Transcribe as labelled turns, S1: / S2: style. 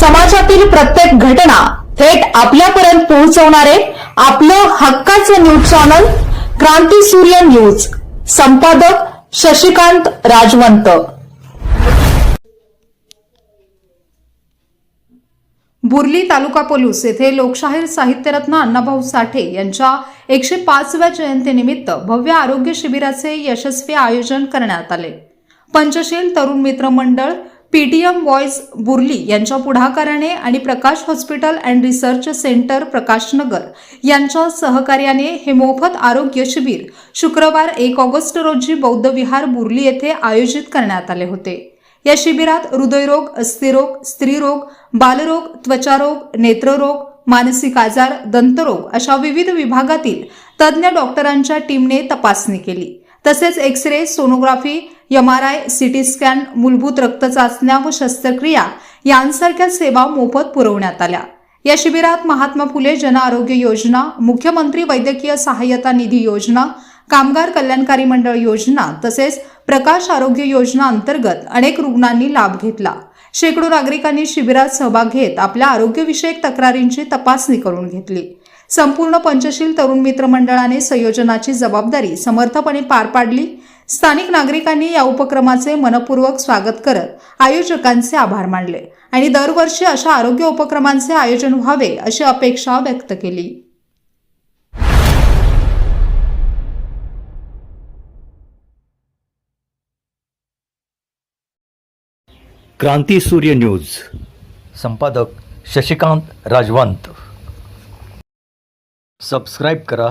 S1: समाजातील प्रत्येक घटना थेट आपल्यापर्यंत पोहोचवणारे आपलं हक्काचं न्यूज चॅनल क्रांती सूर्य न्यूज. संपादक शशिकांत राजवंत. बुर्ली तालुका पोलीस येथे लोकशाहीर साहित्यरत्न अण्णाभाऊ साठे यांच्या एकशे पाचव्या जयंतीनिमित्त भव्य आरोग्य शिबिराचे यशस्वी आयोजन करण्यात आले. पंचशील तरुण मित्र मंडळ पीटीएम वॉइस बुर्ली यांच्या पुढाकाराने आणि Prakash hospital and research centre Prakashnagar यांच्या सहकार्याने हे मोफत आरोग्य शिबिर शुक्रवार एक ऑगस्ट रोजी बौद्ध विहार बुर्ली येथे आयोजित करण्यात आले होते. या शिबिरात हृदयरोग अस्थिरोग स्त्रीरोग बालरोग त्वचारोग नेत्ररोग मानसिक आजार दंतरोग अशा विविध विभागातील तज्ज्ञ डॉक्टरांच्या टीमने तपासणी केली. तसेच X ray sonography M R I CT scan मूलभूत रक्तचाचण्या व शस्त्रक्रिया यांसारख्या सेवा मोफत पुरवण्यात आल्या. या शिबिरात महात्मा फुले जन आरोग्य योजना मुख्यमंत्री वैद्यकीय सहाय्यता निधी योजना कामगार कल्याणकारी मंडळ योजना तसेच प्रकाश आरोग्य योजना अंतर्गत अनेक रुग्णांनी लाभ घेतला. शेकडो नागरिकांनी शिबिरात सहभाग घेत आपल्या आरोग्यविषयक तक्रारींची तपासणी करून घेतली. संपूर्ण पंचशील तरुण मित्र मंडळाने संयोजनाची जबाबदारी समर्थपणे पार पाडली स्थानिक नागरिकांनी या उपक्रमाचे मनपूर्वक स्वागत करत आयोजकांचे आभार मानले आणि दरवर्षी अशा आरोग्य उपक्रमांचे आयोजन व्हावे अशी अपेक्षा व्यक्त केली.
S2: क्रांती सूर्य न्यूज. संपादक शशिकांत राजवंत. सबस्क्राईब करा.